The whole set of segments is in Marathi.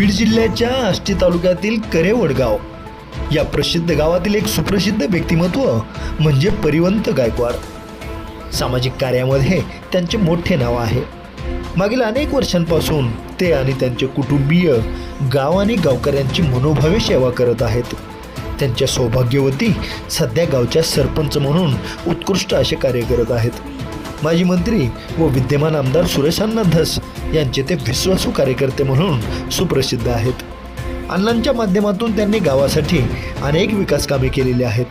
बीड जिल्ह्याच्या आष्टी तालुक्यातील करेवडगाव या प्रसिद्ध गावातील एक सुप्रसिद्ध व्यक्तिमत्व म्हणजे परिवंत गायकवाड. सामाजिक कार्यामध्ये त्यांचे मोठे नाव आहे. मागील अनेक वर्षांपासून ते आणि त्यांचे कुटुंबीय गाव आणि गावकऱ्यांची मनोभावे सेवा करत आहेत. त्यांच्या सौभाग्यवती सध्या गावच्या सरपंच म्हणून उत्कृष्ट असे कार्य करत आहेत. माजी मंत्री व विद्यमान आमदार सुरेशांना धस यांचे ते विश्वासू कार्यकर्ते म्हणून सुप्रसिद्ध आहेत. अण्णांच्या माध्यमातून त्यांनी गावासाठी अनेक विकास कामे केलेली आहेत.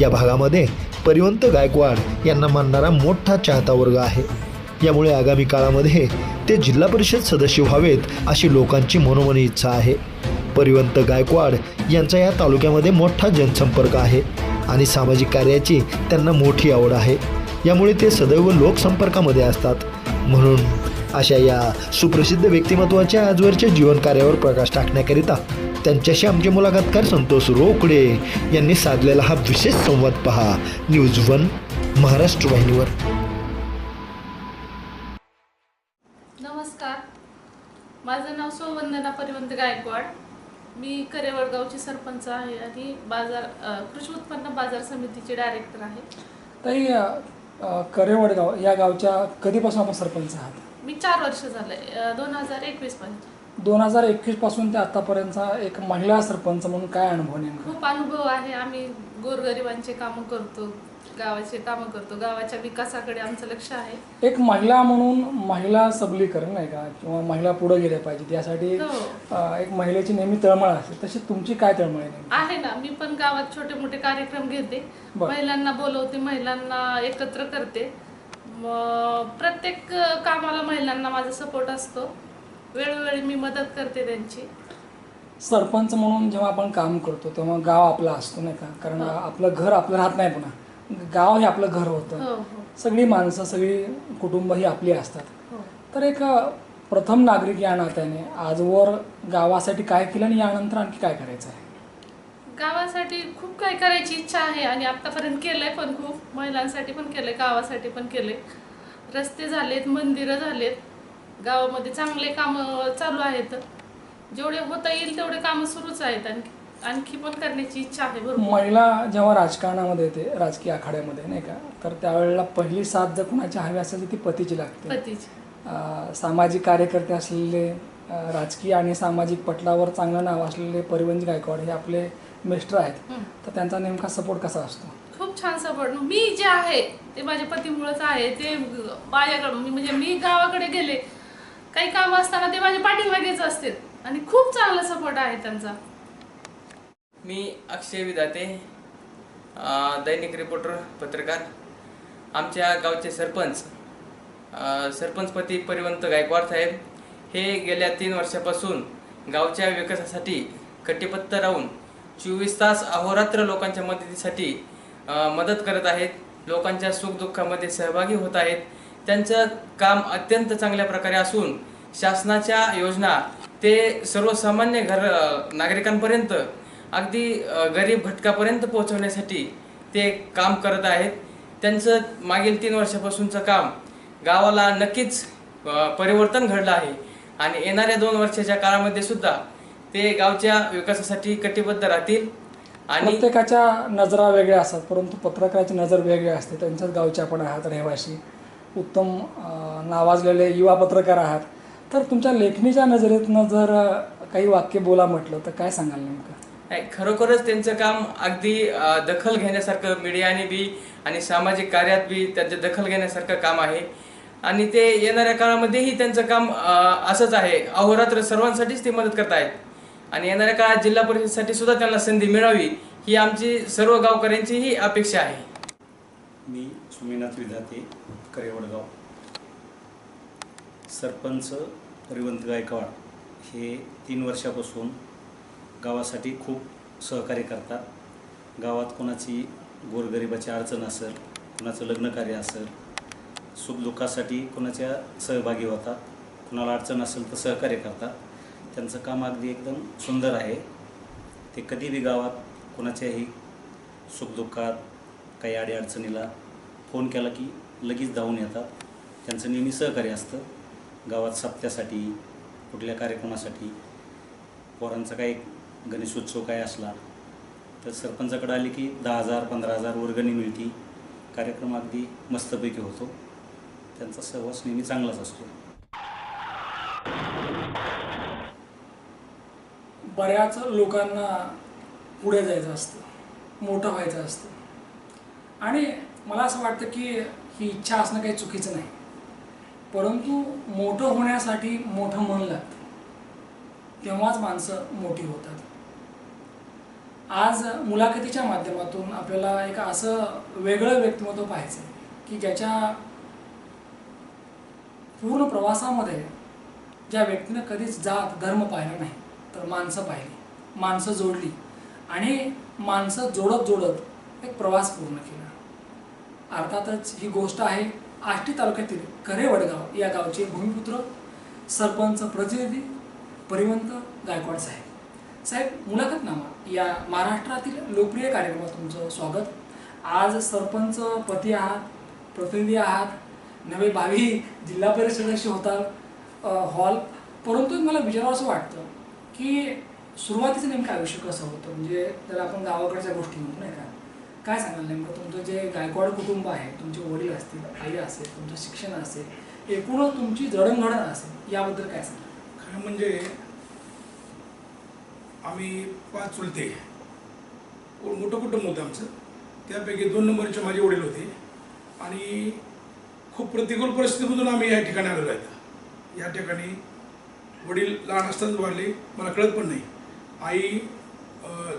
या भागामध्ये परिवंत गायकवाड यांना मानणारा मोठा चाहता वर्ग आहे. यामुळे आगामी काळामध्ये ते जिल्हा परिषद सदस्य व्हावेत अशी लोकांची मनोमनी इच्छा आहे. परिवंत गायकवाड यांचा या तालुक्यामध्ये मोठा जनसंपर्क आहे आणि सामाजिक कार्याची त्यांना मोठी आवड आहे. यामुळे ते सदैव लोकसंपर्कामध्ये असतात. म्हणून अशा या सुप्रसिद्ध व्यक्तिमत्वाच्या आजवरच्या जीवन कार्यावर प्रकाश टाकण्याकरिता त्यांच्याशी आमचे मुलाखतकार संतोष रोकडे यांनी साधलेला हा विशेष संवाद पहा. न्यूज वन महाराष्ट्र वाहिनीवर. नमस्कार. माझं नाव सौवंदना परिवंत गायकवाड. मी करेवडगावची सरपंच आहे आणि बाजार कृषी उत्पन्न बाजार समितीचे डायरेक्टर आहे. ताई करेवडगाव या गावच्या कधीपासून आपण सरपंच आहात? मी चार वर्ष झाले. दोन हजार एकवीस पर्यंत. दोन हजार एकवीसपासून ते आतापर्यंतचा एक महिला सरपंच म्हणून काय अनुभव नेमका? खूप अनुभव आहे. आम्ही गोरगरिबांचे कामं करतो. गावाचे कामं करतो. गावाच्या विकासाकडे आमचं लक्ष आहे. एक महिला म्हणून महिला सबलीकरण नाही का? किंवा महिला पुढे गेल्या पाहिजेत. यासाठी हो. अ, एक महिलेची नेहमी तळमळ असते. तशी तुमची काय तळमळ आहे? आहे ना. मी पण गावात छोटे मोठे कार्यक्रम घेते. बरं. महिलांना बोलवते महिलांना एकत्र करते. प्रत्येक कामाला महिलांना माझा सपोर्ट असतो. वेळोवेळी मी मदत करते त्यांची. सरपंच म्हणून जेव्हा आपण काम करतो तेव्हा गाव आपला असतो नाही का? कारण हो. आपलं घर आपलं राहत नाही पुन्हा. गाव हे आपलं घर होतं. हो हो. सगळी माणसं सगळी कुटुंब ही आपली असतात. हो. तर एक प्रथम नागरिक या नात्याने आजवर गावासाठी काय केलं आणि यानंतर आणखी काय करायचं आहे? गावासाठी खूप काही करायची इच्छा आहे आणि आतापर्यंत केलंय पण खूप. महिलांसाठी पण केलंय गावासाठी पण केलंय. रस्ते झालेत मंदिरं झालेत. गावामध्ये चांगले कामं चालू आहेत. जेवढे होता येईल तेवढे कामं सुरूच आहेत आणखी. आणखी पण करण्याची इच्छा आहे महिला जेव्हा राजकारणामध्ये येते राजकीय आखाड्यामध्ये नाही का? तर त्यावेळेला पहिली साथ जर कुणाची हवी असेल तर ती पतीची लागते. पतीची. अ, सामाजिक कार्यकर्ते असलेले अ, राजकीय आणि सामाजिक पटलावर चांगलं नाव असलेले परिवंज गायकवाड हे आपले मिस्टर आहेत. हं. तर त्यांचा नेमका सपोर्ट कसा असतो? खूप छान सपोर्ट. मी जे आहे ते माझ्या पतीमुळेच आहे ते माझ्याकडे मी- म्हणजे मी गावाकडे गेले काही काम असताना ते माझ्या पाठीमागेच असते आणि खूप चांगला सपोर्ट आहे त्यांचा. मी अक्षय विदाते दैनिक रिपोर्टर पत्रकार आमच्या गावचे सरपंच सरपंचपती परिवंत गायकवाड साहेब हे गेल्या तीन वर्षापासून गावच्या विकासासाठी कटिबद्ध राहून चोवीस तास अहोरात्र लोकांच्या मदतीसाठी मदत करत आहेत लोकांच्या सुखदुःखामध्ये सहभागी होत आहेत. त्यांचं काम अत्यंत चांगल्या प्रकारे असून शासनाच्या योजना ते सर्वसामान्य घर नागरिकांपर्यंत अगदी गरीब घटकापर्यंत पोहोचवण्यासाठी ते काम करत आहेत. त्यांचं मागील तीन वर्षापासूनचं काम गावाला नक्कीच परिवर्तन घडलं आहे. आणि येणाऱ्या दोन वर्षाच्या काळामध्ये सुद्धा ते गावच्या विकासासाठी कटिबद्ध राहतील. आणि प्रत्येकाच्या नजरा वेगळ्या असतात परंतु पत्रकाराची नजर वेगळी असते. त्यांच्याच गावचे आपण आहात रहिवाशी उत्तम नावाजलेले युवा पत्रकार आहात. तर तुमच्या लेखणीच्या नजरेतनं जर काही वाक्य बोला म्हटलं तर काय सांगाल नेमकं? नाही, खरोखरच त्यांचं काम अगदी दखल घेण्यासारखं मीडियाने बी आणि सामाजिक कार्यात बी त्यांचं दखल घेण्यासारखं काम आहे. आणि ते येणाऱ्या काळामध्येही त्यांचं काम असंच आहे. अहोरात्र सर्वांसाठीच ते मदत करत आहेत आणि येणाऱ्या काळात जिल्हा परिषदसाठी सुद्धा त्यांना संधी मिळावी ही आमची सर्व गावकऱ्यांची ही अपेक्षा आहे. मी सुमीनाथ विधाते करेवडगाव. सरपंच रिवंत गायकवाड हे तीन वर्षापासून गावासाठी खूप सहकार्य करतात. गावात कोणाची गोरगरिबाची अडचण असेल कुणाचं लग्नकार्य असेल सुखदुःखासाठी कोणाच्या सहभागी होतात कुणाला अडचण असेल तर सहकार्य करतात. त्यांचं काम अगदी एकदम सुंदर आहे. ते कधीबी गावात कोणाच्याही सुखदुःखात काही अडीअडचणीला फोन केला की लगेच धावून येतात. त्यांचं नेहमी सहकार्य असतं. गावात सप्त्यासाठी कुठल्या कार्यक्रमासाठी पोरांचा काही गणेशोत्सव काय असला तर सरपंचाकडे आले की दहा हजार पंधरा हजार वर्गणी मिळती. कार्यक्रम अगदी मस्तपैकी होतो. त्यांचा सहवास नेहमी चांगलाच असतो. बऱ्याच लोकांना पुढे जायचं असतं मोठं व्हायचं असतं. आणि मला असं वाटतं की ही इच्छा असणं काही चुकीचं नाही. परंतु मोठं होण्यासाठी मोठं मन लागतं. तेव्हाच माणसं मोठी होतात. आज मुलाखतीच्या माध्यमातून आपल्याला एक असं वेगळं व्यक्तिमत्व पाहायचं आहे की ज्याच्या पूर्ण प्रवासामध्ये ज्या व्यक्तीनं कधीच जात धर्म पाहिला नाही तर माणसं पाहिली. माणसं जोडली. आणि माणसं जोडत जोडत एक प्रवास पूर्ण केला. अर्थातच ही गोष्ट आहे आष्टी तालुक्यातील करे वडगाव या गावचे भूमिपुत्र सरपंच प्रतिनिधी परिवंत गायकवाड साहेब. साहेब मुलाखतनामा या महाराष्ट्रातील लोकप्रिय कार्यक्रमात तुमचं स्वागत. आज सरपंच पती आहात प्रतिनिधी आहात नवे भावी जिल्हा परिषद होतात हॉल. परंतु मला विचारावं असं वाटतं की सुरुवातीचं नेमकं आयुष्य कसं होतं? म्हणजे त्याला आपण गावाकडच्या गोष्टी म्हणतो नाही का? काय सांगाल नेमकं? तुमचं जे गायकवाड कुटुंब आहे तुमचे वडील असतील आई असेल तुमचं शिक्षण असेल एकूणच तुमची जडणघडण असेल याबद्दल काय सांगाल? खरं म्हणजे आम्ही पाच चुलते. मोठं कुटुंब होतं आमचं. त्यापैकी दोन नंबरचे माझे वडील होते. आणि खूप प्रतिकूल परिस्थितीमधून आम्ही या ठिकाणी आलेलो आहेत या ठिकाणी वडील लहान असतानाच वाढले. मला कळत पण नाही. आई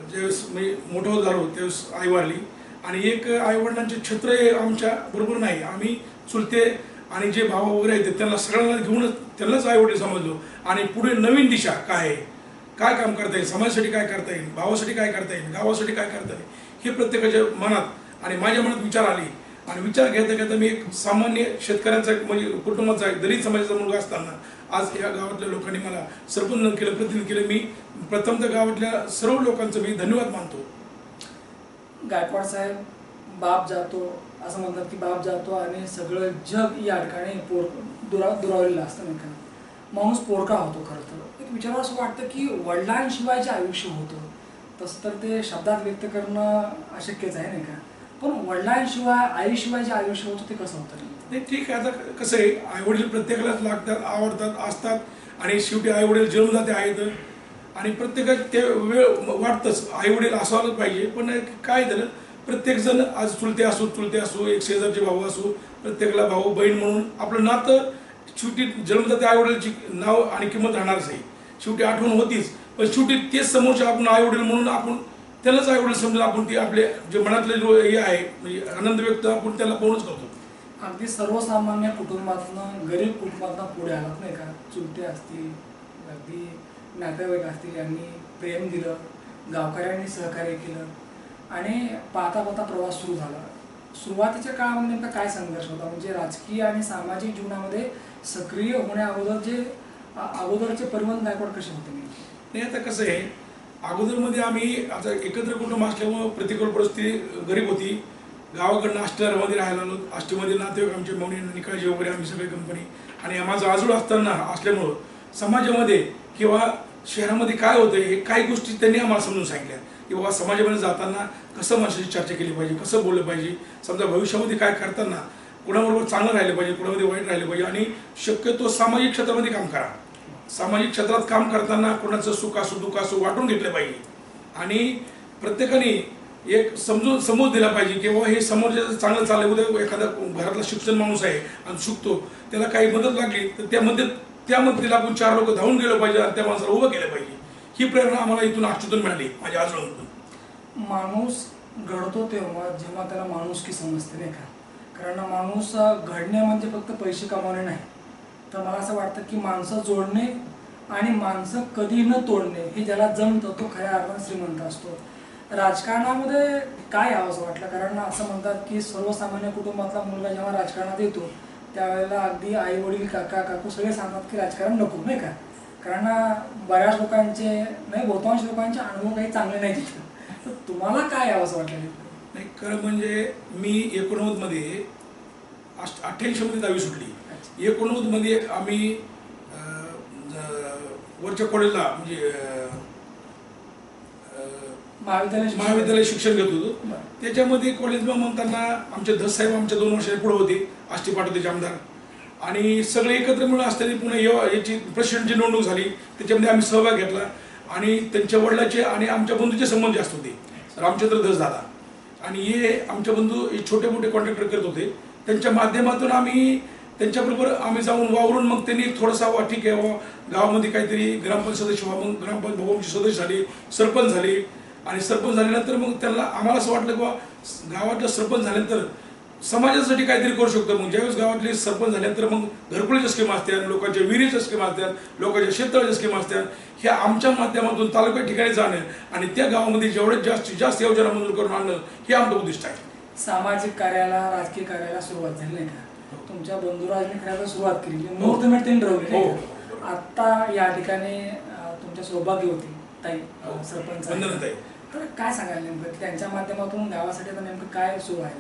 ज्यावेळेस मी मोठं होत झालो त्यावेळेस आई वारली आणि एक आईवडिलांचे छत्र हे आमच्या बरोबर नाही. आम्ही चुलते आणि जे भावा वगैरे आहेत त्यांना सगळ्यांना घेऊनच त्यांनाच आईवडील समजलो. आणि पुढे नवीन दिशा काय आहे? काय काम करता येईल? समाजासाठी काय करता येईल? भावासाठी काय करता येईल? गावासाठी काय करता येईल? हे प्रत्येकाच्या मनात आणि माझ्या मनात विचार आले. आणि विचार घेता घेता मी एक सामान्य शेतकऱ्यांचा एक म्हणजे कुटुंबाचा एक दलित समाजाचा मुलगा असताना आज या गावातल्या लोकांनी मला सरपंच केलं प्रतिनिधी केलं. मी प्रथमतः गावातल्या सर्व लोकांचं मी धन्यवाद मानतो. गायकवाड साहेब बाप जातो असं म्हणतात की बाप जातो आणि सगळं जग या ठिकाणी पोर दुरा दुरावलेलं असतं नाही का? माणूस पोरका होतो खरं तर. एक विचारावं असं वाटतं की वडिलांशिवाय जे आयुष्य होतं. तसं तर ते शब्दात व्यक्त करणं अशक्यच आहे नाही का? पण वडिलांशिवाय आईशिवाय जे आयुष्य होतं ते कसं होतं? नाही ठीक आहे. आता कसं आहे आईवडील प्रत्येकालाच लागतात आवडतात असतात आणि शेवटी आईवडील जन्मदाते आहेत. आणि प्रत्येकात ते वेळ वाटतंच. आईवडील असायलाच पाहिजे. पण काय झालं प्रत्येकजण आज चुलते असो चुलते असो एक शेजारचे भाऊ असो प्रत्येकाला भाऊ बहीण म्हणून आपलं नातं शेवटी त्या आईवडिलची नाव आणि किंमत राहणारच आहे. शेवटी आठवण होतीच पण शेवटी तेच समोरचे आपण आईवडील म्हणून आपण त्यालाच आईवडील समजून आपण ते आपले जे मनातले जो हे आहे म्हणजे आनंद व्यक्त आपण त्याला पाहूनच करतो अगदी सर्वसामान्य कुटुंबातनं गरीब कुटुंबातनं पुढे आलात नाही का? चुलते असतील अगदी नातेवाईक असतील यांनी प्रेम दिलं गावकऱ्यांनी सहकार्य केलं आणि पाहता पाहता प्रवास सुरू झाला. सुरुवातीच्या काळामध्ये नेमका काय संघर्ष होता? म्हणजे राजकीय आणि सामाजिक जीवनामध्ये सक्रिय होण्या अगोदर जे अगोदरचे परिवहन गायकवाड कसे होते नाही आता कसं आहे अगोदरमध्ये आम्ही आता एकत्र कुटुंब असल्यामुळं प्रतिकूल परिस्थिती गरीब होती. गावाकडनं आष्टीमध्ये राहायला आलो. आष्टीमध्ये नातेवाईक आमचे मौनी निकाळजी वगैरे आम्ही सगळे कंपनी आणि माझं आजूळ असताना असल्यामुळं समाजामध्ये किंवा शहरामध्ये काय होतं हे काही गोष्टी त्यांनी आम्हाला समजून सांगितल्या की बाबा समाजामध्ये जाताना कसं माणसाची चर्चा केली पाहिजे कसं बोललं पाहिजे? समजा भविष्यामध्ये काय करताना कुणाबरोबर चांगलं राहिलं पाहिजे कुणामध्ये वाईट राहिलं पाहिजे आणि शक्यतो सामाजिक क्षेत्रामध्ये काम करा. सामाजिक क्षेत्रात काम करताना कोणाचं सुख असो दुःख असो वाटून घेतलं पाहिजे. आणि प्रत्येकाने एक समजून समोर दिला पाहिजे की बाबा हे समोरच्या चांगलं चाललं उद्या एखादा घरातला शिक्षण माणूस आहे आणि शिकतो त्याला काही मदत लागली तर त्या मदत त्या मदतीला आपण चार लोक धावून गेलो पाहिजे आणि त्या माणसाला उभं केलं पाहिजे. ही प्रेरणा आम्हाला इथून आष्टीतून मिळाली माझ्या आजोळमधून माणूस घडतो तेव्हा जेव्हा त्याला माणूस की समजते नाही का? कारण माणूस घडणे म्हणजे फक्त पैसे कमावणे नाही. तर मला असं वाटतं की माणसं जोडणे आणि माणसं कधी न तोडणे हे ज्याला जमतं तो खऱ्या अर्थाने श्रीमंत असतो. राजकारणामध्ये काय यावं असं वाटलं? कारण असं म्हणतात की सर्वसामान्य कुटुंबातला मुलगा जेव्हा राजकारणात येतो त्यावेळेला अगदी आई वडील काका काकू सगळे सांगतात की राजकारण नको नाही का? कारण बऱ्याच लोकांचे नाही बहुतांश लोकांचे अनुभव काही चांगले नाही तिथं तर तुम्हाला काय यावं असं वाटलं? नाही खरं म्हणजे मी एकोणनव्वदमध्ये अठ्ठ्याऐंशीमध्ये दहावी सुटली. एकोणनव्वदमध्ये आम्ही वरच्या कॉलेजला म्हणजे महाविद्यालय शिक्षण- महाविद्यालय शिक्षण घेत होतो. त्याच्यामध्ये कॉलेजला म्हणताना आमचे धस साहेब आमच्या दोन वर्षाच्या पुढे होते आष्टी पाठवतेचे आमदार. आणि सगळे एकत्र मिळून असताना पुन्हा याची प्रेसिडेंटची निवडणूक झाली. त्याच्यामध्ये आम्ही सहभाग घेतला. आणि त्यांच्या वडिलाचे आणि आमच्या बंधूचे संबंध जास्त होते. रामचंद्र धस दादा. आणि हे आमचे बंधू हे छोटे मोठे कॉन्ट्रॅक्टर करत होते. त्यांच्या माध्यमातून आम्ही त्यांच्याबरोबर आम्ही जाऊन वावरून मग त्यांनी थोडासा वा ठीक आहे वा गावामध्ये काहीतरी ग्रामपंचायत सदस्य व्हा मग ग्रामपंचायत भवनचे सदस्य झाले सरपंच झाले. आणि सरपंच झाल्यानंतर मग त्यांना आम्हाला असं वाटलं की बा गावातलं सरपंच झाल्यानंतर समाजासाठी काहीतरी करू शकतो. मग ज्यावेळेस गावातले सरपंच झाल्यानंतर मग घरकुलीच्या स्कीम असतात लोकांच्या विहिरीच्या स्कीम असतात लोकांच्या शेततळ्याच्या स्कीम असतात. ह्या आमच्या माध्यमातून तालुक्या ठिकाणी जाणं आणि त्या गावामध्ये जेवढ्यात जास्तीत जास्त योजना मंजूर करून आणणं हे आमचं उद्दिष्ट आहे. सामाजिक कार्याला राजकीय कार्याला सुरुवात झाली नाही का? तुमच्या बंधुराजने खऱ्या सुरुवात केली. म्हणजे मुहूर्तमेढ त्यांनी ठरवली हो. आता या ठिकाणी तुमच्या सौभाग्यवती ताई अं, सरपंच. तर काय सांगायला नेमकं? त्यांच्या माध्यमातून गावासाठी आता नेमकं काय सुरू आहे?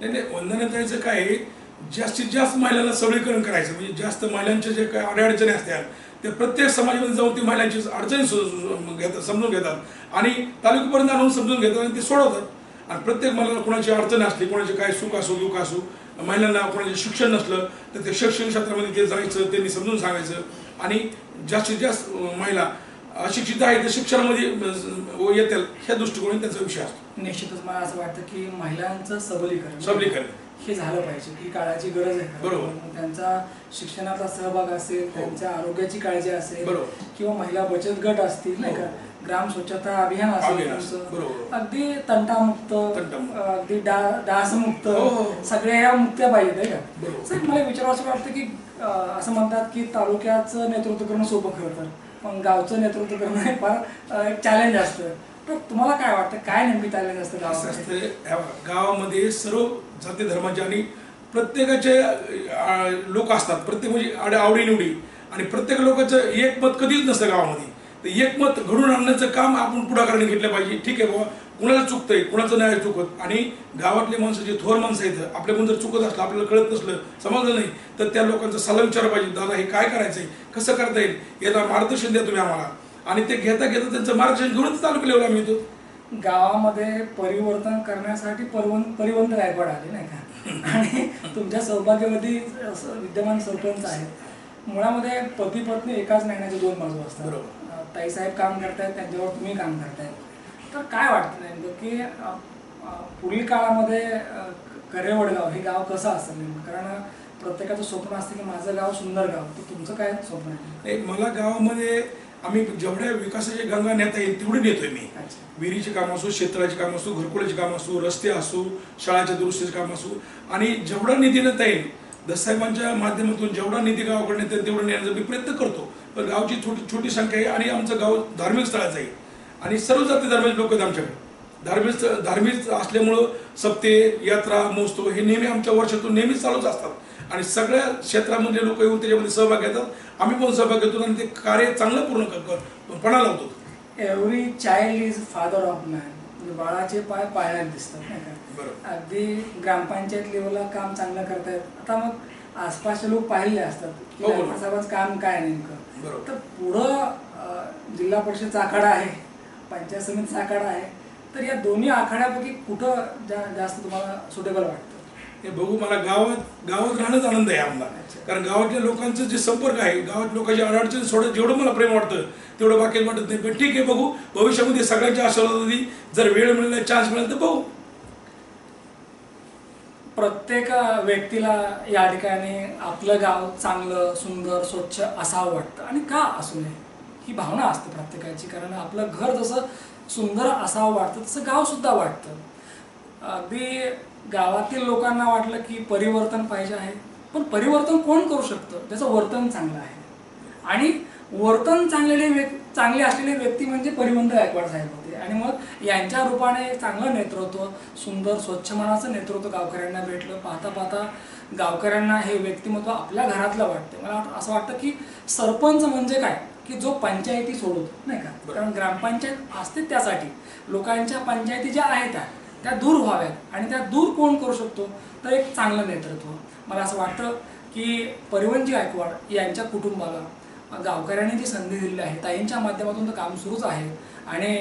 नाही नाही वंदनाताईचं काय आहे, जास्तीत जास्त महिलांना सबळीकरण करायचं म्हणजे जास्त महिलांच्या जे काय अडचणी असतात ते प्रत्येक समाजामध्ये जाऊन ती महिलांची अडचणी घेतात समजून घेतात. आणि तालुक्यापर्यंत आणून समजून घेतात आणि ते सोडवतात. आणि प्रत्येक महिलाला कोणाची अडचण असली कोणाचे काय सुख असो दुःख असो महिलांना कोणाचे शिक्षण नसलं तर ते शैक्षणिक क्षेत्रामध्ये ते जायचं त्यांनी समजून सांगायचं. आणि जास्तीत जास्त महिला अशिक्षित आहे ते शिक्षणामध्ये येतील ह्या दृष्टिकोनाने त्यांचा विषय असतो निश्चितच मला असं वाटतं की महिलांचं सबलीकरण सबलीकरण. हे झालं पाहिजे ही काळाची गरज आहे बरोबर. त्यांचा शिक्षणाचा सहभाग असेल त्यांच्या आरोग्याची काळजी असेल बरोबर. किंवा महिला बचत गट असतील नाही का ग्राम स्वच्छता अभियान असेल. अगदी तंटामुक्त. अगदी डासमुक्त हो, हो, हो. सगळ्या ह्या मुक्त्या पाहिजेत नाही का. सर मला विचारावं असं वाटतं की असं म्हणतात की तालुक्याचं नेतृत्व करणं सोपं खरं तर पण गावचं नेतृत्व करणं हे फार चॅलेंज असतं. तर तुम्हाला काय वाटतं? काय नेमकी चॅलेंज असतं असं असतं गावामध्ये सर्व जाती धर्माचे आणि प्रत्येकाचे लोक असतात. प्रत्येक म्हणजे आड- आवडीनिवडी आणि प्रत्येक लोकांचं एक मत कधीच नसतं गावामध्ये. तर एक मत घडून आणण्याचं काम आपण पुढाकाराने घेतलं पाहिजे. ठीक आहे बाबा. कुणाला चुकतंय? कुणाचं नाही चुकत? आणि गावातले माणसं जे थोर माणसं आहेत आपल्याकडून जर चुकत असलं आपल्याला कळत नसलं समजलं नाही तर त्या लोकांचा सल्ला विचारला पाहिजे. दादा हे काय करायचंय? कसं करता येईल? याला मार्गदर्शन द्या तुम्ही आम्हाला. आणि ते घेता घेता त्यांचं मार्गदर्शन घेऊनच तालुका लेवल आम्ही येतो गावामध्ये परिवर्तन करण्यासाठी परिवं परिवंत गायकवाड आले नाही का? आणि तुमच्या सौभाग्यवती असं विद्यमान सरपंच आहेत. मुळामध्ये पती पत्नी एकाच नाण्याचे दोन बाजू असतात. बरोबर. ताईसाहेब काम करतायत त्यांच्यावर तुम्ही काम करतायत. तर काय वाटतं नेमकं की पुढील काळामध्ये करे वडगाव हे गाव कसं असेल नेमकं? कारण प्रत्येकाचं स्वप्न असतं की माझं गाव सुंदर गाव तर तुमचं काय स्वप्न आहे? मला गावामध्ये आम्ही जेवढ्या विकासाची गंगा नेता येईल तेवढी नेतोय मी. विहिरीचे काम असो शेततळ्याचे काम असो घरकुलाचे काम असो रस्ते असो शाळाच्या दुरुस्तीचे काम असो आणि जेवढा निधी नेता येईल दसाहेबांच्या माध्यमातून जेवढा निधी गावाकडे नेता येईल तेवढा नेण्याचा मी प्रयत्न करतो. गावची छोटी छोटी संख्या आहे आणि आमचं गाव धार्मिक स्थळाचं आहे. आणि सर्व जाती धर्माचे लोक आहेत आमच्याकडे. धार्मिक स्थळ- धार्मिक असल्यामुळं सप्ते यात्रा महोत्सव हे नेहमी आमच्या वर्षातून नेहमीच चालूच असतात. आणि सगळ्या क्षेत्रामधले लोक येऊन त्याच्यामध्ये सहभाग घेतात. आम्ही पण सहभाग घेतो आणि ते कार्य चांगलं पूर्ण कर- कर- पणा लावतो. Every child is father of man म्हणजे बाळाचे पाय पाळण्यात दिसतात नाही का. अगदी ग्रामपंचायत लेवलला काम चांगलं करतायत. आता मग आसपासचे लोक पाहिले असतात. की हो, बरोबर. साहेबांचं काम काय नेमकं? बरोबर. तर पुढं जिल्हा परिषदचा आखाडा आहे पंचायत समितीचा आखाडा आहे तर या दोन्ही आखाड्यापैकी कुठं जा जास्त तुम्हाला सुटेबल वाटतं? हे बघू मला गावात गावात राहणंच आनंद आहे आम्हाला कारण गावातल्या लोकांचं जे संपर्क आहे गावात लोकांची अडचणी सोडत जेवढं मला प्रेम वाटतं तेवढं बाकी वाटत नाही. पण ठीक आहे बघू. भविष्यामध्ये सगळ्यांच्या आशीर्वादाने जर वेळ मिळाला चान्स मिळाला तर बघू. प्रत्येक व्यक्तीला या ठिकाणी आपलं गाव चांगलं सुंदर स्वच्छ असावं वाटतं. आणि का असू नये? ही भावना असते प्रत्येकाची. कारण आपलं घर जसं सुंदर असावं वाटतं तसं गावसुद्धा वाटतं. अगदी गावातील लोकांना वाटलं की परिवर्तन पाहिजे आहे. पण परिवर्तन कोण करू शकतं? त्याचं वर्तन चांगलं आहे. आणि वर्तन चांगलेले व्यक् चांगले असलेले व्यक्ती म्हणजे परिवंत गायकवाड साहेब. आणि मग यांच्या रूपाने एक चांगलं नेतृत्व सुंदर स्वच्छ मनाचं नेतृत्व गावकऱ्यांना भेटलं. पाहता पाहता गावकऱ्यांना हे व्यक्तिमत्व आपल्या घरातलं वाटतं. मला असं वाटतं की सरपंच म्हणजे काय? की जो पंचायती सोडवतो नाही का? कारण ग्रामपंचायत असते त्यासाठी. लोकांच्या पंचायती ज्या आहेत त्या दूर व्हाव्यात आणि त्या दूर कोण करू शकतो? तर एक चांगलं नेतृत्व. मला असं वाटतं की परिवंजी गायकवाड यांच्या कुटुंबाला गावकऱ्यांनी जी संधी दिलेली आहे ताईंच्या माध्यमातून तर काम सुरूच आहे. आणि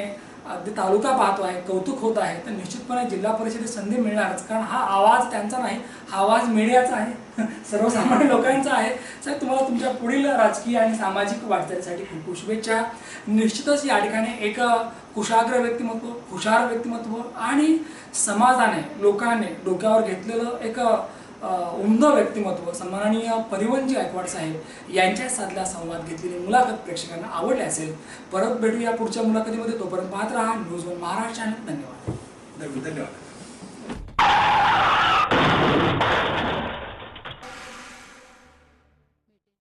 अगदी तालुका पाहतो आहे कौतुक होत आहे तर निश्चितपणे जिल्हा परिषदेत संधी मिळणारच. कारण हा आवाज त्यांचा नाही हा आवाज मीडियाचा आहे. सर्वसामान्य लोकांचा आहे. साहेब तुम्हाला तुमच्या पुढील राजकीय आणि सामाजिक वाटचालीसाठी खूप खूप शुभेच्छा. निश्चितच या ठिकाणी एक कुशाग्र व्यक्तिमत्व हुशार व्यक्तिमत्व आणि समाजाने लोकांनी डोक्यावर घेतलेलं एक उमद व्यक्तिमत्व सन्माननीय परिवंजी गायकवाड साहेब यांच्या साधला संवाद घेतलेली मुलाखत प्रेक्षकांना आवडली असेल परत भेटूया पुढच्या मुलाखतीमध्ये. तोपर्यंत पाहत राहा न्यूज वन महाराष्ट्र धन्यवाद. धन्यवाद.